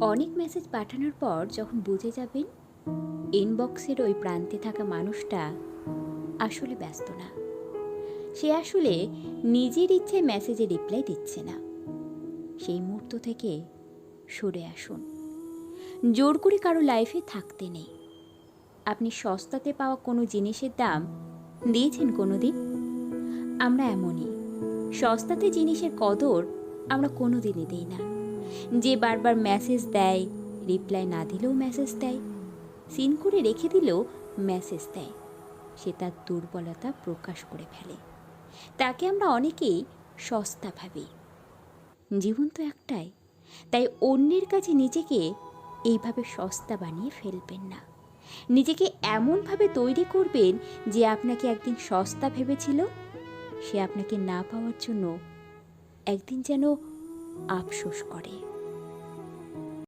অনেক মেসেজ পাঠানোর পর যখন বুঝে যাবেন ইনবক্সের ওই প্রান্তে থাকা মানুষটা আসলে ব্যস্ত না। সে আসলে নিজের ইচ্ছে মেসেজে রিপ্লাই দিচ্ছে না। সেই মুহূর্ত থেকে সরে আসুন। জোর করে কারও লাইফে থাকতে নেই। আপনি সস্তাতে পাওয়া কোনো জিনিসের দাম দিয়েছেন কোনো দিন আমরা এমনই। সস্তাতে জিনিসের কদর আমরা কোনো দিনই দিই না। যে বারবার মেসেজ দেয় রিপ্লাই না দিলেও মেসেজ দেয় সিন করে রেখে দিলেও মেসেজ দেয়। সে তার দুর্বলতা প্রকাশ করে ফেলে। তাকে আমরা অনেকেই সস্তা ভাবি। জীবন তো একটাই, তাই অন্যের কাছে নিজেকে এইভাবে সস্তা বানিয়ে ফেলবেন না। নিজেকে এমনভাবে তৈরি করবেন যে আপনাকে একদিন সস্তা ভেবেছিল, সে আপনাকে না পাওয়ার জন্য একদিন যেন আফসোস করে।